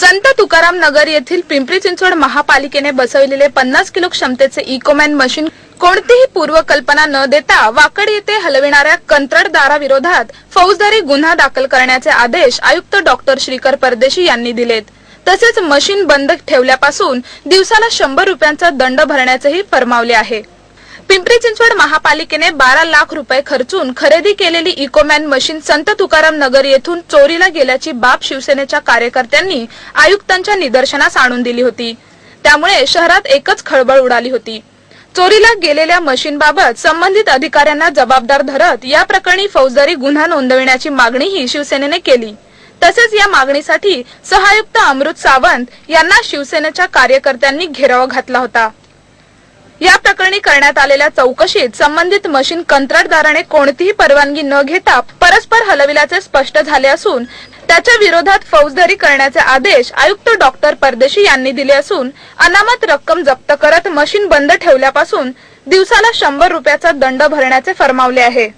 संत तुकाराम नगर येथील पिंपरी चिंचवड महापालिकेने बसविलेले पन्नास किलो क्षमतेचे इकोमॅन मशीन कोणतीही पूर्वकल्पना न देता वाकड येथे हलविणाऱ्या कंत्राटदाराविरोधात फौजदारी गुन्हा दाखल करण्याचे आदेश आयुक्त डॉक्टर श्रीकर परदेशी यांनी दिलेत. तसेच मशीन बंद ठेवल्यापासून दिवसाला शंभर रुपयांचा दंड भरण्याचेही फरमावले आहे. पिंपरी चिंचवड महापालिकेने बारा लाख रुपये खर्चून खरेदी केलेली इकोमॅन मशीन संत तुकाराम नगर येथून चोरीला गेल्याची बाब शिवसेनेच्या कार्यकर्त्यांनी आयुक्तांच्या निदर्शनास आणून दिली होती. त्यामुळे शहरात एकच खळबळ उडाली होती. चोरीला गेलेल्या मशीनबाबत संबंधित अधिकाऱ्यांना जबाबदार धरत या प्रकरणी फौजदारी गुन्हा नोंदविण्याची मागणीही शिवसेनेने केली. तसेच या मागणीसाठी सहायुक्त अमृत सावंत यांना शिवसेनेच्या कार्यकर्त्यांनी घेराव घातला होता. या प्रकरणी करण्यात आलेल्या चौकशीत संबंधित मशीन कंत्राटदाराने कोणतीही परवानगी न घेता परस्पर हलविल्याचे स्पष्ट झाले असून त्याच्या विरोधात फौजदारी करण्याचे आदेश आयुक्त डॉक्टर परदेशी यांनी दिले असून अनामत रक्कम जप्त करत मशीन बंद ठेवल्यापासून दिवसाला शंभर रुपयाचा दंड भरण्याचे फरमावले आहे.